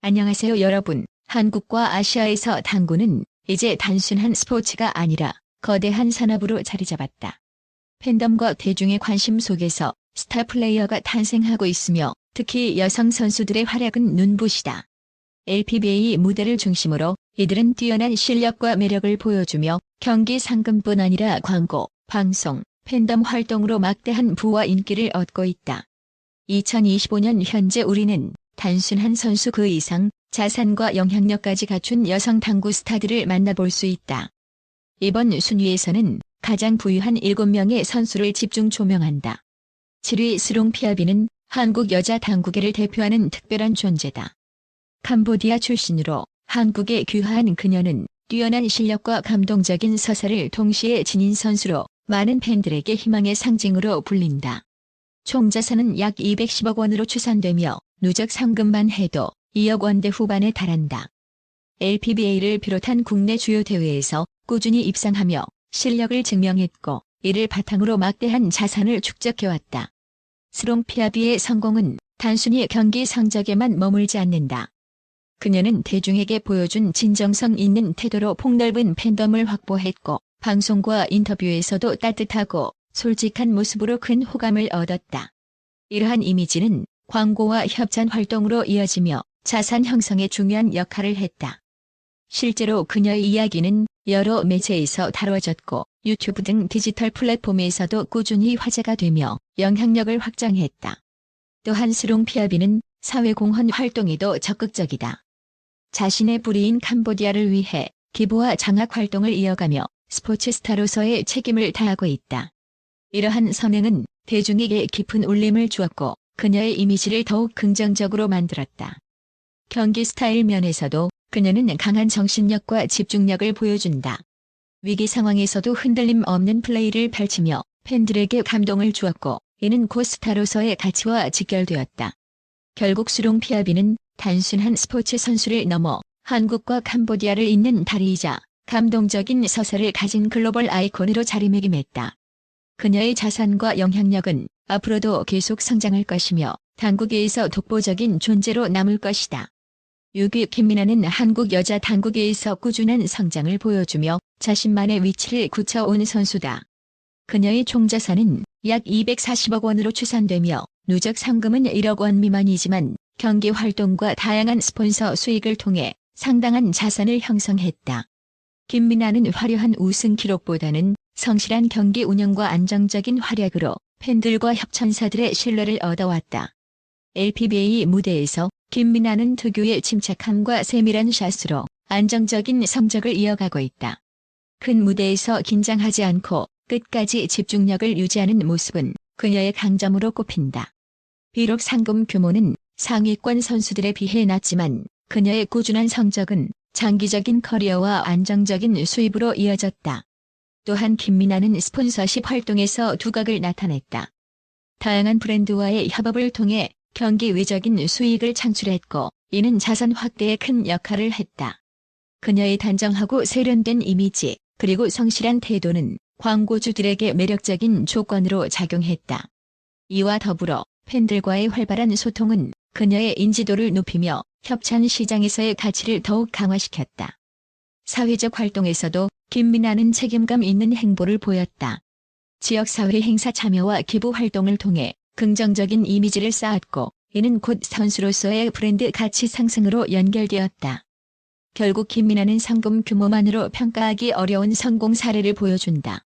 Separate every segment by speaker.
Speaker 1: 안녕하세요 여러분. 한국과 아시아에서 당구는 이제 단순한 스포츠가 아니라 거대한 산업으로 자리 잡았다. 팬덤과 대중의 관심 속에서 스타 플레이어가 탄생하고 있으며 특히 여성 선수들의 활약은 눈부시다. LPBA 무대를 중심으로 이들은 뛰어난 실력과 매력을 보여주며 경기 상금뿐 아니라 광고, 방송, 팬덤 활동으로 막대한 부와 인기를 얻고 있다. 2025년 현재 우리는 단순한 선수 그 이상 자산과 영향력까지 갖춘 여성 당구 스타들을 만나볼 수 있다. 이번 순위에서는 가장 부유한 7명의 선수를 집중 조명한다. 7위 스롱 피아비는 한국 여자 당구계를 대표하는 특별한 존재다. 캄보디아 출신으로 한국에 귀화한 그녀는 뛰어난 실력과 감동적인 서사를 동시에 지닌 선수로 많은 팬들에게 희망의 상징으로 불린다. 총 자산은 약 210억 원으로 추산되며 누적 상금만 해도 2억 원대 후반에 달한다. LPBA를 비롯한 국내 주요 대회에서 꾸준히 입상하며 실력을 증명했고 이를 바탕으로 막대한 자산을 축적해왔다. 스롱피아비의 성공은 단순히 경기 성적에만 머물지 않는다. 그녀는 대중에게 보여준 진정성 있는 태도로 폭넓은 팬덤을 확보했고 방송과 인터뷰에서도 따뜻하고 솔직한 모습으로 큰 호감을 얻었다. 이러한 이미지는 광고와 협찬 활동으로 이어지며 자산 형성에 중요한 역할을 했다. 실제로 그녀의 이야기는 여러 매체에서 다뤄졌고 유튜브 등 디지털 플랫폼에서도 꾸준히 화제가 되며 영향력을 확장했다. 또한 스롱 피아비는 사회공헌 활동에도 적극적이다. 자신의 불이인 캄보디아를 위해 기부와 장학 활동을 이어가며 스포츠 스타로서의 책임을 다하고 있다. 이러한 선행은 대중에게 깊은 울림을 주었고 그녀의 이미지를 더욱 긍정적으로 만들었다. 경기 스타일 면에서도 그녀는 강한 정신력과 집중력을 보여준다. 위기 상황에서도 흔들림 없는 플레이를 펼치며 팬들에게 감동을 주었고 이는 고스타로서의 가치와 직결되었다. 결국 수롱 피아비는 단순한 스포츠 선수를 넘어 한국과 캄보디아를 잇는 다리이자 감동적인 서사를 가진 글로벌 아이콘으로 자리매김했다. 그녀의 자산과 영향력은 앞으로도 계속 성장할 것이며 당구계에서 독보적인 존재로 남을 것이다. 6위 김민아는 한국 여자 당구계에서 꾸준한 성장을 보여주며 자신만의 위치를 굳혀온 선수다. 그녀의 총자산은 약 240억 원으로 추산되며 누적 상금은 1억 원 미만이지만 경기 활동과 다양한 스폰서 수익을 통해 상당한 자산을 형성했다. 김민아는 화려한 우승 기록보다는 성실한 경기 운영과 안정적인 활약으로 팬들과 협찬사들의 신뢰를 얻어왔다. LPBA 무대에서 김민아는 특유의 침착함과 세밀한 샷으로 안정적인 성적을 이어가고 있다. 큰 무대에서 긴장하지 않고 끝까지 집중력을 유지하는 모습은 그녀의 강점으로 꼽힌다. 비록 상금 규모는 상위권 선수들에 비해 낮지만 그녀의 꾸준한 성적은 장기적인 커리어와 안정적인 수입으로 이어졌다. 또한 김민아는 스폰서십 활동에서 두각을 나타냈다. 다양한 브랜드와의 협업을 통해 경기 외적인 수익을 창출했고 이는 자산 확대에 큰 역할을 했다. 그녀의 단정하고 세련된 이미지 그리고 성실한 태도는 광고주들에게 매력적인 조건으로 작용했다. 이와 더불어 팬들과의 활발한 소통은 그녀의 인지도를 높이며 협찬 시장에서의 가치를 더욱 강화시켰다. 사회적 활동에서도 김민아는 책임감 있는 행보를 보였다. 지역사회 행사 참여와 기부 활동을 통해 긍정적인 이미지를 쌓았고 이는 곧 선수로서의 브랜드 가치 상승으로 연결되었다. 결국 김민아는 상금 규모만으로 평가하기 어려운 성공 사례를 보여준다.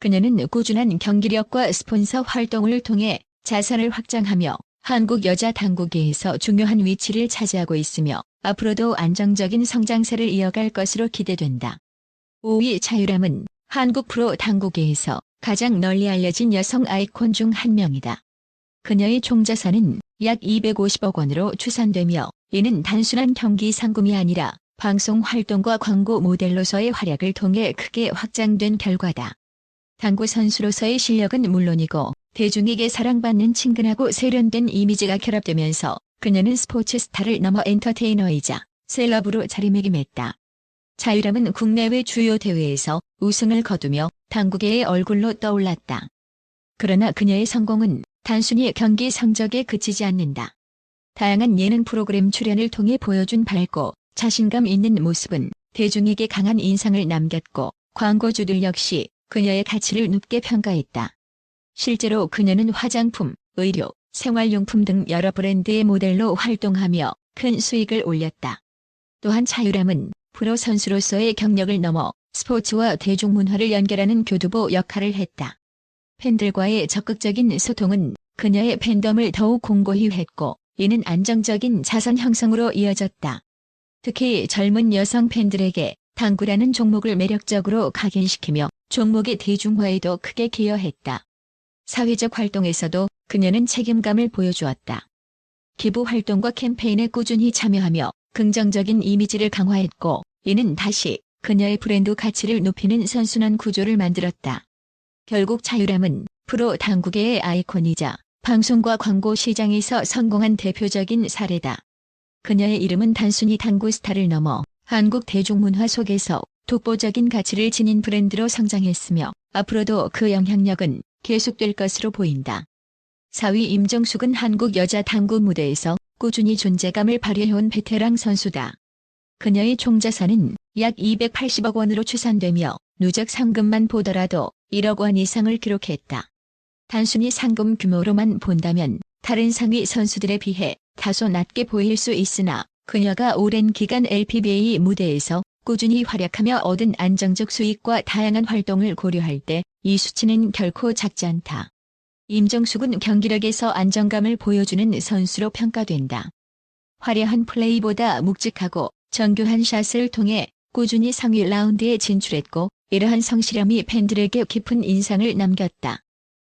Speaker 1: 그녀는 꾸준한 경기력과 스폰서 활동을 통해 자산을 확장하며 한국 여자 당구계에서 중요한 위치를 차지하고 있으며 앞으로도 안정적인 성장세를 이어갈 것으로 기대된다. 5위 자유람은 한국 프로 당구계에서 가장 널리 알려진 여성 아이콘 중 한 명이다. 그녀의 총자산은 약 250억 원으로 추산되며 이는 단순한 경기 상금이 아니라 방송 활동과 광고 모델로서의 활약을 통해 크게 확장된 결과다. 당구 선수로서의 실력은 물론이고 대중에게 사랑받는 친근하고 세련된 이미지가 결합되면서 그녀는 스포츠 스타를 넘어 엔터테이너이자 셀럽으로 자리매김했다. 자유람은 국내외 주요 대회에서 우승을 거두며 당구계의 얼굴로 떠올랐다. 그러나 그녀의 성공은 단순히 경기 성적에 그치지 않는다. 다양한 예능 프로그램 출연을 통해 보여준 밝고 자신감 있는 모습은 대중에게 강한 인상을 남겼고 광고주들 역시 그녀의 가치를 높게 평가했다. 실제로 그녀는 화장품, 의료, 생활용품 등 여러 브랜드의 모델로 활동하며 큰 수익을 올렸다. 또한 차유람은 프로 선수로서의 경력을 넘어 스포츠와 대중문화를 연결하는 교두보 역할을 했다. 팬들과의 적극적인 소통은 그녀의 팬덤을 더욱 공고히 했고 이는 안정적인 자산 형성으로 이어졌다. 특히 젊은 여성 팬들에게 당구라는 종목을 매력적으로 각인시키며 종목의 대중화에도 크게 기여했다. 사회적 활동에서도 그녀는 책임감을 보여주었다. 기부 활동과 캠페인에 꾸준히 참여하며 긍정적인 이미지를 강화했고 이는 다시 그녀의 브랜드 가치를 높이는 선순환 구조를 만들었다. 결국 자유람은 프로 당구계의 아이콘이자 방송과 광고 시장에서 성공한 대표적인 사례다. 그녀의 이름은 단순히 당구 스타를 넘어 한국 대중문화 속에서 독보적인 가치를 지닌 브랜드로 성장했으며 앞으로도 그 영향력은 계속될 것으로 보인다. 4위 임정숙은 한국 여자 당구 무대에서 꾸준히 존재감을 발휘해온 베테랑 선수다. 그녀의 총자산은 약 280억 원으로 추산되며 누적 상금만 보더라도 1억 원 이상을 기록했다. 단순히 상금 규모로만 본다면 다른 상위 선수들에 비해 다소 낮게 보일 수 있으나 그녀가 오랜 기간 LPBA 무대에서 꾸준히 활약하며 얻은 안정적 수익과 다양한 활동을 고려할 때 이 수치는 결코 작지 않다. 임정숙은 경기력에서 안정감을 보여주는 선수로 평가된다. 화려한 플레이보다 묵직하고 정교한 샷을 통해 꾸준히 상위 라운드에 진출했고 이러한 성실함이 팬들에게 깊은 인상을 남겼다.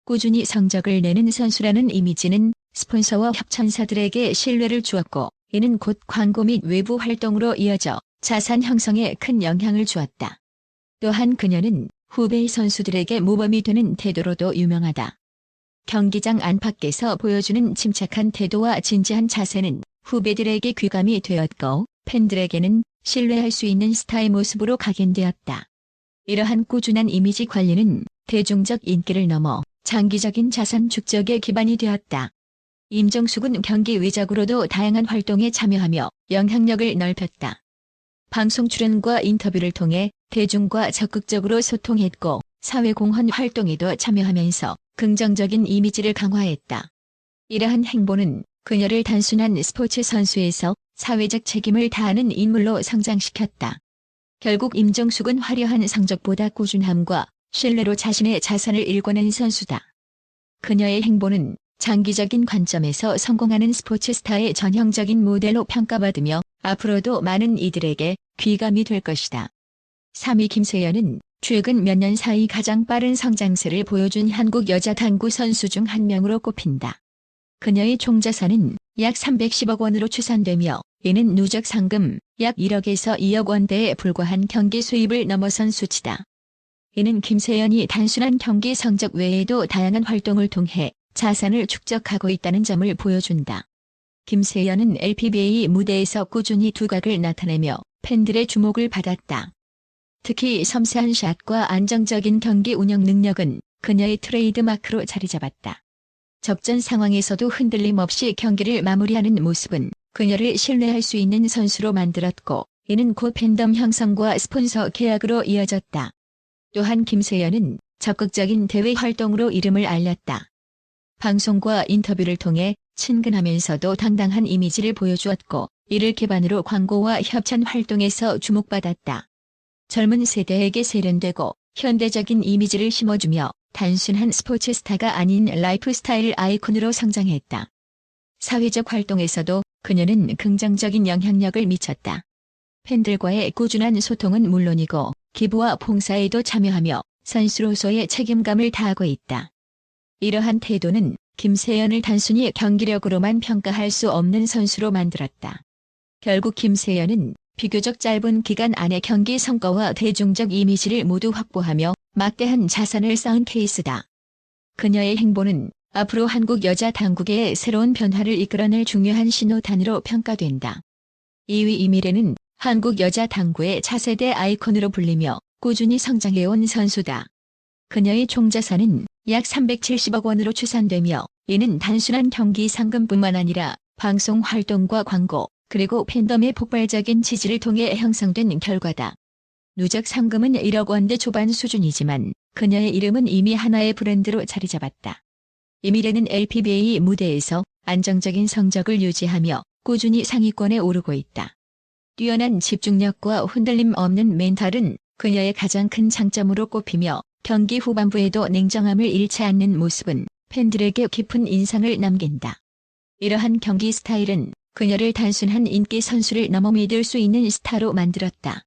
Speaker 1: 꾸준히 성적을 내는 선수라는 이미지는 스폰서와 협찬사들에게 신뢰를 주었고 이는 곧 광고 및 외부 활동으로 이어져 자산 형성에 큰 영향을 주었다. 또한 그녀는 후배 선수들에게 모범이 되는 태도로도 유명하다. 경기장 안팎에서 보여주는 침착한 태도와 진지한 자세는 후배들에게 귀감이 되었고 팬들에게는 신뢰할 수 있는 스타의 모습으로 각인되었다. 이러한 꾸준한 이미지 관리는 대중적 인기를 넘어 장기적인 자산 축적의 기반이 되었다. 임정숙은 경기 외적으로도 다양한 활동에 참여하며 영향력을 넓혔다. 방송 출연과 인터뷰를 통해 대중과 적극적으로 소통했고 사회공헌 활동에도 참여하면서 긍정적인 이미지를 강화했다. 이러한 행보는 그녀를 단순한 스포츠 선수에서 사회적 책임을 다하는 인물로 성장시켰다. 결국 임정숙은 화려한 성적보다 꾸준함과 신뢰로 자신의 자산을 일궈낸 선수다. 그녀의 행보는 장기적인 관점에서 성공하는 스포츠 스타의 전형적인 모델로 평가받으며 앞으로도 많은 이들에게 귀감이 될 것이다. 3위 김세연은 최근 몇 년 사이 가장 빠른 성장세를 보여준 한국 여자 당구 선수 중 한 명으로 꼽힌다. 그녀의 총자산은 약 310억 원으로 추산되며 이는 누적 상금 약 1억에서 2억 원대에 불과한 경기 수입을 넘어선 수치다. 이는 김세연이 단순한 경기 성적 외에도 다양한 활동을 통해 자산을 축적하고 있다는 점을 보여준다. 김세연은 LPBA 무대에서 꾸준히 두각을 나타내며 팬들의 주목을 받았다. 특히 섬세한 샷과 안정적인 경기 운영 능력은 그녀의 트레이드 마크로 자리 잡았다. 접전 상황에서도 흔들림 없이 경기를 마무리하는 모습은 그녀를 신뢰할 수 있는 선수로 만들었고 이는 곧 팬덤 형성과 스폰서 계약으로 이어졌다. 또한 김세연은 적극적인 대외 활동으로 이름을 알렸다. 방송과 인터뷰를 통해 친근하면서도 당당한 이미지를 보여주었고 이를 기반으로 광고와 협찬 활동에서 주목받았다. 젊은 세대에게 세련되고 현대적인 이미지를 심어주며 단순한 스포츠 스타가 아닌 라이프스타일 아이콘으로 성장했다. 사회적 활동에서도 그녀는 긍정적인 영향력을 미쳤다. 팬들과의 꾸준한 소통은 물론이고 기부와 봉사에도 참여하며 선수로서의 책임감을 다하고 있다. 이러한 태도는 김세연을 단순히 경기력으로만 평가할 수 없는 선수로 만들었다. 결국 김세연은 비교적 짧은 기간 안에 경기 성과와 대중적 이미지를 모두 확보하며 막대한 자산을 쌓은 케이스다. 그녀의 행보는 앞으로 한국 여자 당국의 새로운 변화를 이끌어낼 중요한 신호단으로 평가된다. 2위 이미래는 한국 여자 당구의 차세대 아이콘으로 불리며 꾸준히 성장해온 선수다. 그녀의 총자산은 약 370억 원으로 추산되며 이는 단순한 경기 상금뿐만 아니라 방송 활동과 광고, 그리고 팬덤의 폭발적인 지지를 통해 형성된 결과다. 누적 상금은 1억 원대 초반 수준이지만 그녀의 이름은 이미 하나의 브랜드로 자리 잡았다. 이미래는 LPBA 무대에서 안정적인 성적을 유지하며 꾸준히 상위권에 오르고 있다. 뛰어난 집중력과 흔들림 없는 멘탈은 그녀의 가장 큰 장점으로 꼽히며 경기 후반부에도 냉정함을 잃지 않는 모습은 팬들에게 깊은 인상을 남긴다. 이러한 경기 스타일은 그녀를 단순한 인기 선수를 넘어 믿을 수 있는 스타로 만들었다.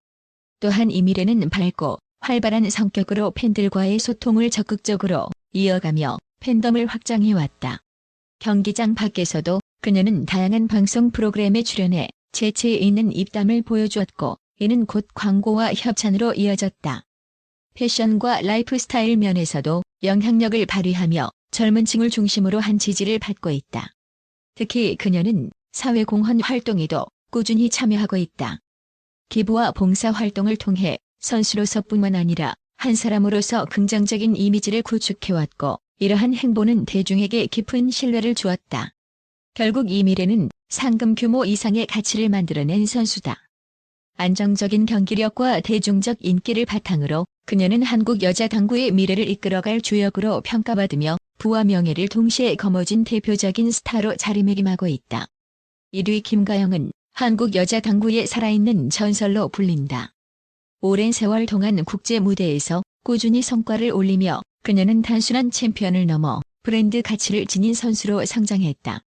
Speaker 1: 또한 이미래는 밝고 활발한 성격으로 팬들과의 소통을 적극적으로 이어가며 팬덤을 확장해왔다. 경기장 밖에서도 그녀는 다양한 방송 프로그램에 출연해 재치 있는 입담을 보여주었고 이는 곧 광고와 협찬으로 이어졌다. 패션과 라이프 스타일 면에서도 영향력을 발휘하며 젊은 층을 중심으로 한 지지를 받고 있다. 특히 그녀는 사회공헌 활동에도 꾸준히 참여하고 있다. 기부와 봉사 활동을 통해 선수로서뿐만 아니라 한 사람으로서 긍정적인 이미지를 구축해왔고 이러한 행보는 대중에게 깊은 신뢰를 주었다. 결국 이 미래는 상금 규모 이상의 가치를 만들어낸 선수다. 안정적인 경기력과 대중적 인기를 바탕으로 그녀는 한국 여자 당구의 미래를 이끌어갈 주역으로 평가받으며 부와 명예를 동시에 거머쥔 대표적인 스타로 자리매김하고 있다. 1위 김가영은 한국 여자 당구의 살아있는 전설로 불린다. 오랜 세월 동안 국제 무대에서 꾸준히 성과를 올리며 그녀는 단순한 챔피언을 넘어 브랜드 가치를 지닌 선수로 성장했다.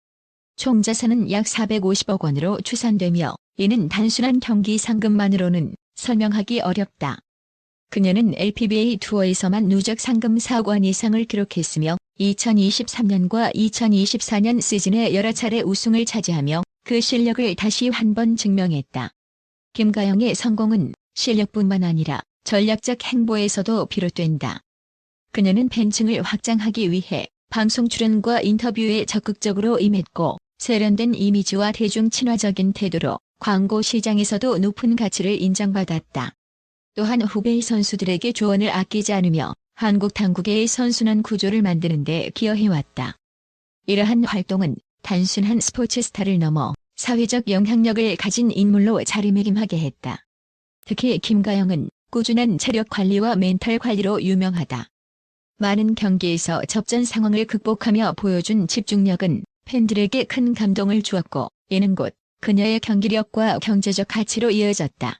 Speaker 1: 총 자산은 약 450억 원으로 추산되며 이는 단순한 경기 상금만으로는 설명하기 어렵다. 그녀는 LPBA 투어에서만 누적 상금 4억 원 이상을 기록했으며 2023년과 2024년 시즌에 여러 차례 우승을 차지하며 그 실력을 다시 한 번 증명했다. 김가영의 성공은 실력뿐만 아니라 전략적 행보에서도 비롯된다. 그녀는 팬층을 확장하기 위해 방송 출연과 인터뷰에 적극적으로 임했고 세련된 이미지와 대중 친화적인 태도로 광고 시장에서도 높은 가치를 인정받았다. 또한 후배 선수들에게 조언을 아끼지 않으며 한국 당국의 선순환 구조를 만드는 데 기여해왔다. 이러한 활동은 단순한 스포츠 스타를 넘어 사회적 영향력을 가진 인물로 자리매김하게 했다. 특히 김가영은 꾸준한 체력 관리와 멘탈 관리로 유명하다. 많은 경기에서 접전 상황을 극복하며 보여준 집중력은 팬들에게 큰 감동을 주었고 이는 곧 그녀의 경기력과 경제적 가치로 이어졌다.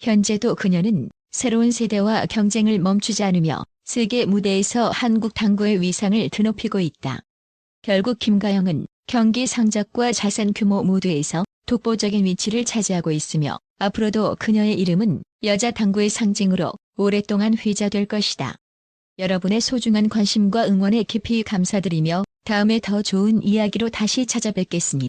Speaker 1: 현재도 그녀는 새로운 세대와 경쟁을 멈추지 않으며 세계 무대에서 한국 당구의 위상을 드높이고 있다. 결국 김가영은 경기 성적과 자산 규모 모두에서 독보적인 위치를 차지하고 있으며 앞으로도 그녀의 이름은 여자 당구의 상징으로 오랫동안 회자될 것이다. 여러분의 소중한 관심과 응원에 깊이 감사드리며 다음에 더 좋은 이야기로 다시 찾아뵙겠습니다.